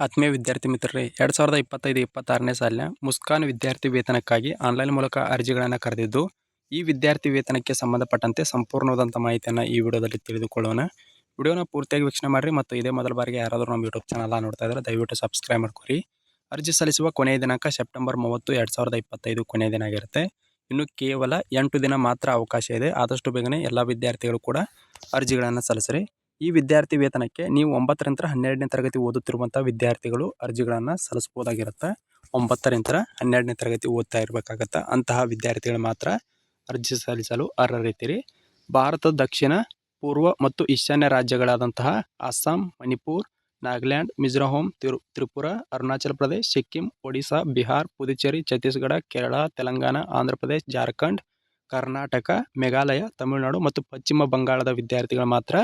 ಆತ್ಮೀಯ ವಿದ್ಯಾರ್ಥಿ ಮಿತ್ರರೇ, ಎರಡು ಸಾವಿರದ ಇಪ್ಪತ್ತೈದು ಇಪ್ಪತ್ತಾರನೇ ಸಾಲಿನ ಮುಸ್ಕಾನ್ ವಿದ್ಯಾರ್ಥಿ ವೇತನಕ್ಕಾಗಿ ಆನ್ಲೈನ್ ಮೂಲಕ ಅರ್ಜಿಗಳನ್ನು ಕರೆದಿದ್ದು, ಈ ವಿದ್ಯಾರ್ಥಿ ವೇತನಕ್ಕೆ ಸಂಬಂಧಪಟ್ಟಂತೆ ಸಂಪೂರ್ಣವಾದಂಥ ಮಾಹಿತಿಯನ್ನು ಈ ವಿಡಿಯೋದಲ್ಲಿ ತಿಳಿದುಕೊಳ್ಳೋಣ. ವಿಡಿಯೋನ ಪೂರ್ತಿಯಾಗಿ ವೀಕ್ಷಣೆ ಮಾಡಿರಿ ಮತ್ತು ಇದೇ ಮೊದಲ ಬಾರಿಗೆ ಯಾರಾದರೂ ನಮ್ಮ ಯೂಟ್ಯೂಬ್ ಚಾನಲ್ ನೋಡ್ತಾ ಇದ್ದಾರೆ ದಯವಿಟ್ಟು ಸಬ್ಸ್ಕ್ರೈಬ್ ಮಾಡ್ಕೊರಿ. ಅರ್ಜಿ ಸಲ್ಲಿಸುವ ಕೊನೆಯ ದಿನಾಂಕ ಸೆಪ್ಟೆಂಬರ್ ಮೂವತ್ತು, ಎರಡು ಸಾವಿರದ ಇಪ್ಪತ್ತೈದು ಕೊನೆಯ ದಿನ ಆಗಿರುತ್ತೆ. ಇನ್ನು ಕೇವಲ ಎಂಟು ದಿನ ಮಾತ್ರ ಅವಕಾಶ ಇದೆ. ಆದಷ್ಟು ಬೇಗನೆ ಎಲ್ಲ ವಿದ್ಯಾರ್ಥಿಗಳು ಕೂಡ ಅರ್ಜಿಗಳನ್ನು ಸಲ್ಲಿಸ್ರಿ. ಈ ವಿದ್ಯಾರ್ಥಿ ವೇತನಕ್ಕೆ ನೀವು ಒಂಬತ್ತರಿಂದ ಹನ್ನೆರಡನೇ ತರಗತಿ ಓದುತ್ತಿರುವಂಥ ವಿದ್ಯಾರ್ಥಿಗಳು ಅರ್ಜಿಗಳನ್ನು ಸಲ್ಲಿಸ್ಬೋದಾಗಿರುತ್ತೆ ಒಂಬತ್ತರಿಂದ ಹನ್ನೆರಡನೇ ತರಗತಿ ಓದ್ತಾ ಇರಬೇಕಾಗತ್ತೆ. ಅಂತಹ ವಿದ್ಯಾರ್ಥಿಗಳು ಮಾತ್ರ ಅರ್ಜಿ ಸಲ್ಲಿಸಲು ಅರ್ಹರಿದ್ದೀರಿ. ಭಾರತದ ದಕ್ಷಿಣ, ಪೂರ್ವ ಮತ್ತು ಈಶಾನ್ಯ ರಾಜ್ಯಗಳಾದಂತಹ ಅಸ್ಸಾಂ, ಮಣಿಪುರ್, ನಾಗಾಲ್ಯಾಂಡ್, ಮಿಜೋರಾಂ, ತಿರು, ತ್ರಿಪುರ, ಅರುಣಾಚಲ ಪ್ರದೇಶ್, ಸಿಕ್ಕಿಂ, ಒಡಿಶಾ, ಬಿಹಾರ್, ಪುದುಚೇರಿ, ಛತ್ತೀಸ್ಗಢ, ಕೇರಳ, ತೆಲಂಗಾಣ, ಆಂಧ್ರ ಪ್ರದೇಶ್, ಜಾರ್ಖಂಡ್, ಕರ್ನಾಟಕ, ಮೇಘಾಲಯ, ತಮಿಳುನಾಡು ಮತ್ತು ಪಶ್ಚಿಮ ಬಂಗಾಳದ ವಿದ್ಯಾರ್ಥಿಗಳು ಮಾತ್ರ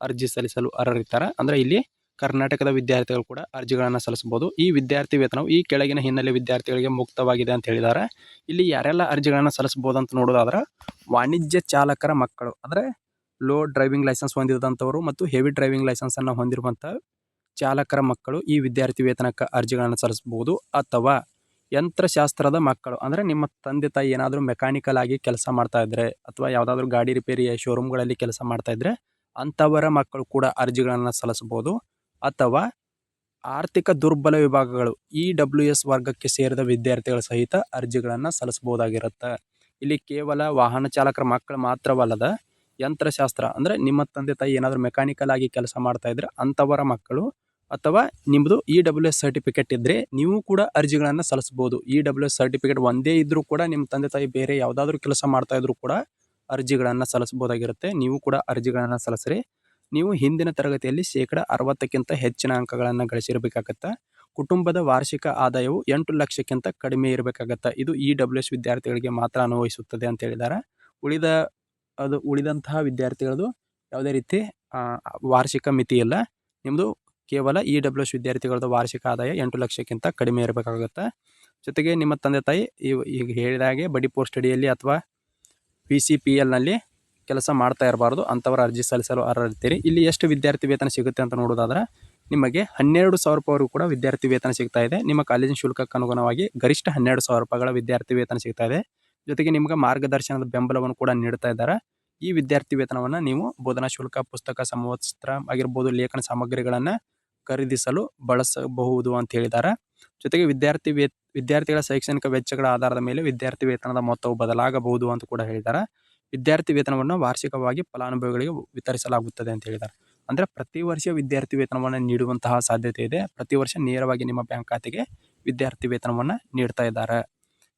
ಅರ್ಜಿ ಸಲ್ಲಿಸಲು ಅರ್ಹರಿರ್ತಾರೆ ಅಂದರೆ ಇಲ್ಲಿ ಕರ್ನಾಟಕದ ವಿದ್ಯಾರ್ಥಿಗಳು ಕೂಡ ಅರ್ಜಿಗಳನ್ನು ಸಲ್ಲಿಸಬಹುದು. ಈ ವಿದ್ಯಾರ್ಥಿ ವೇತನವು ಈ ಕೆಳಗಿನ ಹಿನ್ನೆಲೆ ವಿದ್ಯಾರ್ಥಿಗಳಿಗೆ ಮುಕ್ತವಾಗಿದೆ ಅಂತ ಹೇಳಿದ್ದಾರೆ. ಇಲ್ಲಿ ಯಾರೆಲ್ಲ ಅರ್ಜಿಗಳನ್ನು ಸಲ್ಲಿಸಬಹುದು ಅಂತ ನೋಡೋದಾದ್ರೆ ವಾಣಿಜ್ಯ ಚಾಲಕರ ಮಕ್ಕಳು, ಅಂದರೆ ಲೋ ಡ್ರೈವಿಂಗ್ ಲೈಸೆನ್ಸ್ ಹೊಂದಿದಂಥವರು ಮತ್ತು ಹೆವಿ ಡ್ರೈವಿಂಗ್ ಲೈಸೆನ್ಸನ್ನು ಹೊಂದಿರುವಂಥ ಚಾಲಕರ ಮಕ್ಕಳು ಈ ವಿದ್ಯಾರ್ಥಿ ವೇತನಕ್ಕೆ ಅರ್ಜಿಗಳನ್ನು ಸಲ್ಲಿಸಬಹುದು. ಅಥವಾ ಯಂತ್ರಶಾಸ್ತ್ರದ ಮಕ್ಕಳು, ಅಂದರೆ ನಿಮ್ಮ ತಂದೆ ತಾಯಿ ಏನಾದರೂ ಮೆಕ್ಯಾನಿಕಲ್ ಆಗಿ ಕೆಲಸ ಮಾಡ್ತಾ ಇದ್ದರೆ ಅಥವಾ ಯಾವುದಾದ್ರೂ ಗಾಡಿ ರಿಪೇರಿ ಶೋರೂಮ್ಗಳಲ್ಲಿ ಕೆಲಸ ಮಾಡ್ತಾ ಇದ್ದರೆ ಅಂಥವರ ಮಕ್ಕಳು ಕೂಡ ಅರ್ಜಿಗಳನ್ನು ಸಲ್ಲಿಸಬಹುದು ಅಥವಾ ಆರ್ಥಿಕ ದುರ್ಬಲ ವಿಭಾಗಗಳು ಇ ಡಬ್ಲ್ಯೂ ಎಸ್ ವರ್ಗಕ್ಕೆ ಸೇರಿದ ವಿದ್ಯಾರ್ಥಿಗಳ ಸಹಿತ ಅರ್ಜಿಗಳನ್ನು ಸಲ್ಲಿಸಬಹುದಾಗಿರುತ್ತೆ. ಇಲ್ಲಿ ಕೇವಲ ವಾಹನ ಚಾಲಕರ ಮಕ್ಕಳು ಮಾತ್ರವಲ್ಲದ ಯಂತ್ರಶಾಸ್ತ್ರ ಅಂದರೆ ನಿಮ್ಮ ತಂದೆ ತಾಯಿ ಏನಾದರೂ ಮೆಕ್ಯಾನಿಕಲ್ ಆಗಿ ಕೆಲಸ ಮಾಡ್ತಾ ಇದ್ರೆ ಅಂಥವರ ಮಕ್ಕಳು ಅಥವಾ ನಿಮ್ಮದು ಇ ಡಬ್ಲ್ಯೂ ಎಸ್ ಸರ್ಟಿಫಿಕೇಟ್ ಇದ್ದರೆ ನೀವು ಕೂಡ ಅರ್ಜಿಗಳನ್ನು ಸಲ್ಲಿಸ್ಬೋದು ಇ ಡಬ್ಲ್ಯೂ ಎಸ್ ಸರ್ಟಿಫಿಕೇಟ್ ಒಂದೇ ಇದ್ದರೂ ಕೂಡ ನಿಮ್ಮ ತಂದೆ ತಾಯಿ ಬೇರೆ ಯಾವುದಾದ್ರೂ ಕೆಲಸ ಮಾಡ್ತಾ ಕೂಡ ಅರ್ಜಿಗಳನ್ನು ಸಲ್ಲಿಸ್ಬೋದಾಗಿರುತ್ತೆ ನೀವು ಕೂಡ ಅರ್ಜಿಗಳನ್ನು ಸಲ್ಲಿಸ್ರಿ. ನೀವು ಹಿಂದಿನ ತರಗತಿಯಲ್ಲಿ ಶೇಕಡ ಅರವತ್ತಕ್ಕಿಂತ ಹೆಚ್ಚಿನ ಅಂಕಗಳನ್ನು ಗಳಿಸಿರಬೇಕಾಗತ್ತೆ? ಕುಟುಂಬದ ವಾರ್ಷಿಕ ಆದಾಯವು ಎಂಟು ಲಕ್ಷಕ್ಕಿಂತ ಕಡಿಮೆ ಇರಬೇಕಾಗತ್ತೆ? ಇದು ಇ ಡಬ್ಲ್ಯೂ ಎಸ್ ವಿದ್ಯಾರ್ಥಿಗಳಿಗೆ ಮಾತ್ರ ಅನ್ವಯಿಸುತ್ತದೆ ಅಂತ ಹೇಳಿದ್ದಾರೆ ಉಳಿದ, ಅದು ಉಳಿದಂತಹ ವಿದ್ಯಾರ್ಥಿಗಳದು ಯಾವುದೇ ರೀತಿ ವಾರ್ಷಿಕ ಮಿತಿ ಇಲ್ಲ. ನಿಮ್ಮದು ಕೇವಲ ಇ ಡಬ್ಲ್ಯೂ ಎಸ್ ವಿದ್ಯಾರ್ಥಿಗಳದ್ದು ವಾರ್ಷಿಕ ಆದಾಯ ಎಂಟು ಲಕ್ಷಕ್ಕಿಂತ ಕಡಿಮೆ ಇರಬೇಕಾಗುತ್ತೆ? ಜೊತೆಗೆ ನಿಮ್ಮ ತಂದೆ ತಾಯಿ ಈಗ ಹೇಳಿದ ಹಾಗೆ ಬಡಿ ಪೋಸ್ಟ್ ಅಡಿಯಲ್ಲಿ ಅಥವಾ ಪಿ ಸಿ ಪಿ ಕೆಲಸ ಮಾಡ್ತಾ ಇರಬಾರ್ದು. ಅಂಥವ್ರ ಅರ್ಜಿ ಸಲ್ಲಿಸಲು ಅರ್ಹರಿರ್ತೀರಿ ಇಲ್ಲಿ ಎಷ್ಟು ವಿದ್ಯಾರ್ಥಿ ವೇತನ ಸಿಗುತ್ತೆ ಅಂತ ನೋಡೋದಾದ್ರೆ, ನಿಮಗೆ ಹನ್ನೆರಡು ಸಾವಿರ ರೂಪಾಯಿವರೆಗೂ ಕೂಡ ವಿದ್ಯಾರ್ಥಿ ವೇತನ ಸಿಗ್ತಾ ಇದೆ. ನಿಮ್ಮ ಕಾಲೇಜಿನ ಶುಲ್ಕಕ್ಕೆ ಅನುಗುಣವಾಗಿ ಗರಿಷ್ಠ ಹನ್ನೆರಡು ಸಾವಿರ ರೂಪಾಯಿಗಳ ವಿದ್ಯಾರ್ಥಿ ವೇತನ ಸಿಗ್ತಾ ಇದೆ. ಜೊತೆಗೆ ನಿಮಗೆ ಮಾರ್ಗದರ್ಶನದ ಬೆಂಬಲವನ್ನು ಕೂಡ ನೀಡ್ತಾ ಇದ್ದಾರೆ. ಈ ವಿದ್ಯಾರ್ಥಿ ವೇತನವನ್ನು ನೀವು ಬೋಧನಾ ಶುಲ್ಕ, ಪುಸ್ತಕ, ಸಮವಸ್ತ್ರ ಆಗಿರ್ಬೋದು ಲೇಖನ ಸಾಮಗ್ರಿಗಳನ್ನು ಖರೀದಿಸಲು ಬಳಸಬಹುದು ಅಂತ ಹೇಳಿದ್ದಾರೆ. ಜೊತೆಗೆ ವಿದ್ಯಾರ್ಥಿ ವೇ ವಿದ್ಯಾರ್ಥಿಗಳ ಶೈಕ್ಷಣಿಕ ವೆಚ್ಚಗಳ ಆಧಾರದ ಮೇಲೆ ವಿದ್ಯಾರ್ಥಿ ವೇತನದ ಮೊತ್ತವು ಬದಲಾಗಬಹುದು ಅಂತ ಕೂಡ ಹೇಳಿದ್ದಾರೆ. ವಿದ್ಯಾರ್ಥಿ ವೇತನವನ್ನು ವಾರ್ಷಿಕವಾಗಿ ಫಲಾನುಭವಿಗಳಿಗೆ ವಿತರಿಸಲಾಗುತ್ತದೆ ಅಂತ ಹೇಳಿದ್ದಾರೆ. ಅಂದರೆ ಪ್ರತಿ ವರ್ಷ ವಿದ್ಯಾರ್ಥಿ ವೇತನವನ್ನು ನೀಡುವಂತಹ ಸಾಧ್ಯತೆ ಇದೆ. ಪ್ರತಿ ವರ್ಷ ನೇರವಾಗಿ ನಿಮ್ಮ ಬ್ಯಾಂಕ್ ಖಾತೆಗೆ ವಿದ್ಯಾರ್ಥಿ ವೇತನವನ್ನು ನೀಡ್ತಾ ಇದ್ದಾರೆ.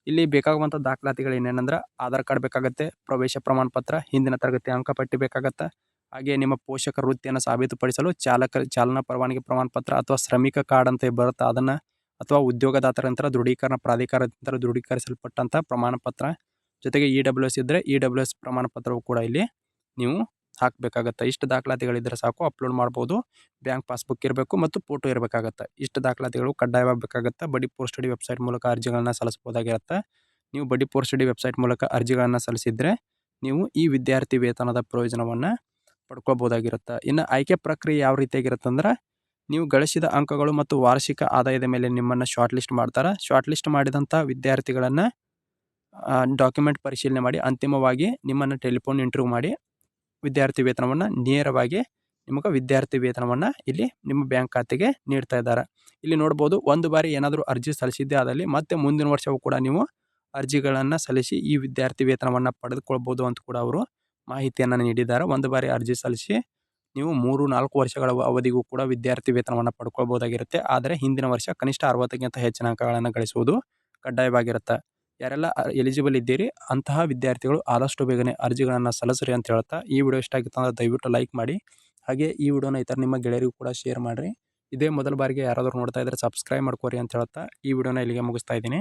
ಇಲ್ಲಿ ಬೇಕಾಗುವಂಥ ದಾಖಲಾತಿಗಳು ಏನೇನಂದ್ರೆ ಆಧಾರ್ ಕಾರ್ಡ್ ಬೇಕಾಗುತ್ತೆ, ಪ್ರವೇಶ ಪ್ರಮಾಣ ಪತ್ರ ಹಿಂದಿನ ತರಗತಿ ಅಂಕಪಟ್ಟಿ ಬೇಕಾಗತ್ತೆ ಹಾಗೆ ನಿಮ್ಮ ಪೋಷಕ ವೃತ್ತಿಯನ್ನು ಸಾಬೀತುಪಡಿಸಲು ಚಾಲಕ, ಚಾಲನಾ ಪರವಾನಗಿ ಪ್ರಮಾಣ ಪತ್ರ ಅಥವಾ ಶ್ರಮಿಕ ಕಾರ್ಡ್ ಅಂತ ಬರುತ್ತೆ ಅದನ್ನು ಅಥವಾ ಉದ್ಯೋಗದಾತರಂತರ ದೃಢೀಕರಣ ಪ್ರಾಧಿಕಾರದಿಂದ ದೃಢೀಕರಿಸಲ್ಪಟ್ಟಂಥ ಪ್ರಮಾಣ ಪತ್ರ ಜೊತೆಗೆ ಇ ಡಬ್ಲ್ಯೂ ಎಸ್ ಇದ್ದರೆ ಇ ಡಬ್ಲ್ಯೂ ಎಸ್ ಪ್ರಮಾಣ ಪತ್ರವು ಕೂಡ ಇಲ್ಲಿ ನೀವು ಹಾಕಬೇಕಾಗತ್ತೆ. ಇಷ್ಟು ದಾಖಲಾತಿಗಳಿದ್ದರೆ ಸಾಕು, ಅಪ್ಲೋಡ್ ಮಾಡ್ಬೋದು. ಬ್ಯಾಂಕ್ ಪಾಸ್ಬುಕ್ ಇರಬೇಕು ಮತ್ತು ಫೋಟೋ ಇರಬೇಕಾಗತ್ತೆ. ಇಷ್ಟು ದಾಖಲಾತಿಗಳು ಕಡ್ಡಾಯವಾಗಬೇಕಾಗತ್ತೆ. ಬಡಿ ಪೋಸ್ಟ್ ಸ್ಟಡಿ ವೆಬ್ಸೈಟ್ ಮೂಲಕ ಅರ್ಜಿಗಳನ್ನು ಸಲ್ಲಿಸ್ಬೋದಾಗಿರುತ್ತೆ ನೀವು ಬಡಿ ಪೋಸ್ಟ್ ವೆಬ್ಸೈಟ್ ಮೂಲಕ ಅರ್ಜಿಗಳನ್ನು ಸಲ್ಲಿಸಿದರೆ ನೀವು ಈ ವಿದ್ಯಾರ್ಥಿ ವೇತನದ ಪ್ರಯೋಜನವನ್ನು ಪಡ್ಕೋಬೋದಾಗಿರುತ್ತೆ ಇನ್ನು ಆಯ್ಕೆ ಪ್ರಕ್ರಿಯೆ ಯಾವ ರೀತಿಯಾಗಿರುತ್ತೆ ಅಂದ್ರೆ ನೀವು ಗಳಿಸಿದ ಅಂಕಗಳು ಮತ್ತು ವಾರ್ಷಿಕ ಆದಾಯದ ಮೇಲೆ ನಿಮ್ಮನ್ನು ಶಾರ್ಟ್ ಲಿಸ್ಟ್ ಮಾಡ್ತಾರೆ. ಶಾರ್ಟ್ ಲಿಸ್ಟ್ ಮಾಡಿದಂಥ ವಿದ್ಯಾರ್ಥಿಗಳನ್ನು ಡಾಕ್ಯುಮೆಂಟ್ ಪರಿಶೀಲನೆ ಮಾಡಿ, ಅಂತಿಮವಾಗಿ ನಿಮ್ಮನ್ನು ಟೆಲಿಫೋನ್ ಇಂಟರ್ವ್ಯೂ ಮಾಡಿ, ವಿದ್ಯಾರ್ಥಿ ವೇತನವನ್ನು ನೇರವಾಗಿ ನಿಮಗೆ ವಿದ್ಯಾರ್ಥಿ ವೇತನವನ್ನು ಇಲ್ಲಿ ನಿಮ್ಮ ಬ್ಯಾಂಕ್ ಖಾತೆಗೆ ನೀಡ್ತಾ ಇದ್ದಾರೆ. ಇಲ್ಲಿ ನೋಡ್ಬೋದು, ಒಂದು ಬಾರಿ ಏನಾದರೂ ಅರ್ಜಿ ಸಲ್ಲಿಸಿದ್ದೇ ಆದಲ್ಲಿ ಮತ್ತೆ ಮುಂದಿನ ವರ್ಷವೂ ಕೂಡ ನೀವು ಅರ್ಜಿಗಳನ್ನು ಸಲ್ಲಿಸಿ ಈ ವಿದ್ಯಾರ್ಥಿ ವೇತನವನ್ನು ಪಡೆದುಕೊಳ್ಬೋದು ಅಂತ ಕೂಡ ಅವರು ಮಾಹಿತಿಯನ್ನು ನೀಡಿದ್ದಾರೆ. ಒಂದು ಬಾರಿ ಅರ್ಜಿ ಸಲ್ಲಿಸಿ ನೀವು ಮೂರು, ನಾಲ್ಕು ವರ್ಷಗಳ ಅವಧಿಗೂ ಕೂಡ ವಿದ್ಯಾರ್ಥಿ ವೇತನವನ್ನು ಪಡ್ಕೊಳ್ಬೋದಾಗಿರುತ್ತೆ. ಆದರೆ ಹಿಂದಿನ ವರ್ಷ ಕನಿಷ್ಠ ಅರವತ್ತಕ್ಕಿಂತ ಹೆಚ್ಚಿನ ಅಂಕಗಳನ್ನು ಗಳಿಸುವುದು ಕಡ್ಡಾಯವಾಗಿರುತ್ತೆ. ಯಾರೆಲ್ಲ ಎಲಿಜಿಬಲ್ ಇದ್ದೀರಿ, ಅಂತಹ ವಿದ್ಯಾರ್ಥಿಗಳು ಆದಷ್ಟು ಬೇಗನೆ ಅರ್ಜಿಗಳನ್ನು ಸಲ್ಲಿಸ್ರಿ ಅಂತ ಹೇಳ್ತಾ ಈ ವಿಡಿಯೋ ಇಷ್ಟ ಆಗಿತ್ತು ಅಂದರೆ ದಯವಿಟ್ಟು ಲೈಕ್ ಮಾಡಿ. ಹಾಗೆ ಈ ವಿಡಿಯೋನ ಇತರ ನಿಮ್ಮ ಗೆಳೆಯರಿಗೂ ಕೂಡ ಶೇರ್ ಮಾಡಿರಿ. ಇದೇ ಮೊದಲ ಬಾರಿಗೆ ಯಾರಾದರೂ ನೋಡ್ತಾ ಇದ್ದರೆ ಸಬ್ಸ್ಕ್ರೈಬ್ ಮಾಡ್ಕೋರಿ ಅಂತ ಹೇಳ್ತಾ ಈ ವಿಡಿಯೋನ ಇಲ್ಲಿಗೆ ಮುಗಿಸ್ತಾ ಇದ್ದೀನಿ.